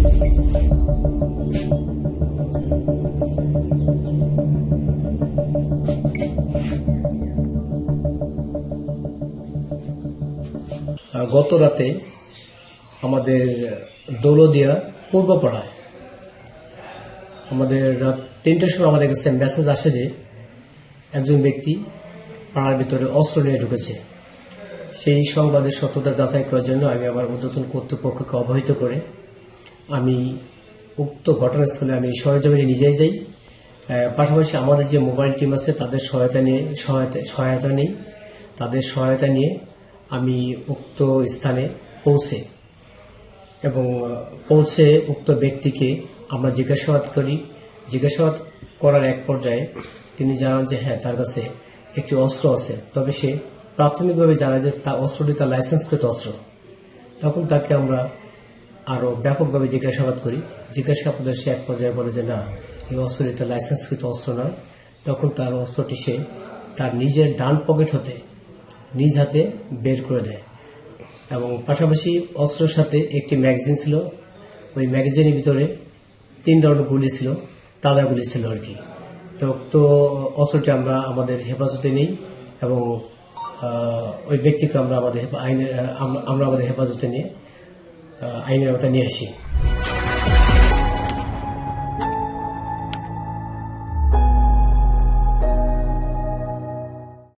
গত রাতে আমাদের দৌলদিয়া পূর্বপাড়ায় আমাদের রাত তিনটার সময় আমাদের কাছে মেসেজ আসে যে একজন ব্যক্তি পাড়ার ভিতরে অস্ত্র নিয়ে ঢুকেছে। সেই সংবাদের সত্যতা যাচাই করার জন্য আমি আমার উদ্যতন কর্তৃপক্ষকে অবহিত করে আমি উক্ত ঘটনাস্থলে আমি সরজমিনে নিজেই যাই। পাশাপাশি আমাদের যে মোবাইল টিম আছে, তাদের সহায়তা নিয়ে, সহায়তা সহায়তা নেই। তাদের সহায়তা নিয়ে আমি উক্ত স্থানে পৌঁছে এবং পৌঁছে উক্ত ব্যক্তিকে আমরা জিজ্ঞাসাবাদ করি। জিজ্ঞাসাবাদ করার এক পর্যায়ে তিনি জানান যে হ্যাঁ তার কাছে একটি অস্ত্র আছে। তবে সে প্রাথমিকভাবে জানা যে তার অস্ত্রটি তার লাইসেন্সকৃত অস্ত্র। তখন তাকে আমরা আরও ব্যাপকভাবে জিজ্ঞাসাবাদ করি। জিজ্ঞাসাবাদের সে এক পর্যায়ে বলে যে, না, এই অস্ত্রটি তার লাইসেন্সকৃত অস্ত্র নয়। তখন তার অস্ত্রটি সে তার নিজের ডান পকেট হতে, নিজ হাতে বের করে দেয়। এবং পাশাপাশি অস্ত্রের সাথে একটি ম্যাগাজিন ছিল। ওই ম্যাগাজিনের ভিতরে তিন রাউন্ড গুলি ছিল তাজা গুলি ছিল আর কি। তো তো অস্ত্রটি আমরা আমাদের হেফাজতে নেই এবং ওই ব্যক্তিকে আমরা আমাদের আইনের আমরা আমাদের হেফাজতে নিয়ে 呃，艾米尔·丹尼尔逊。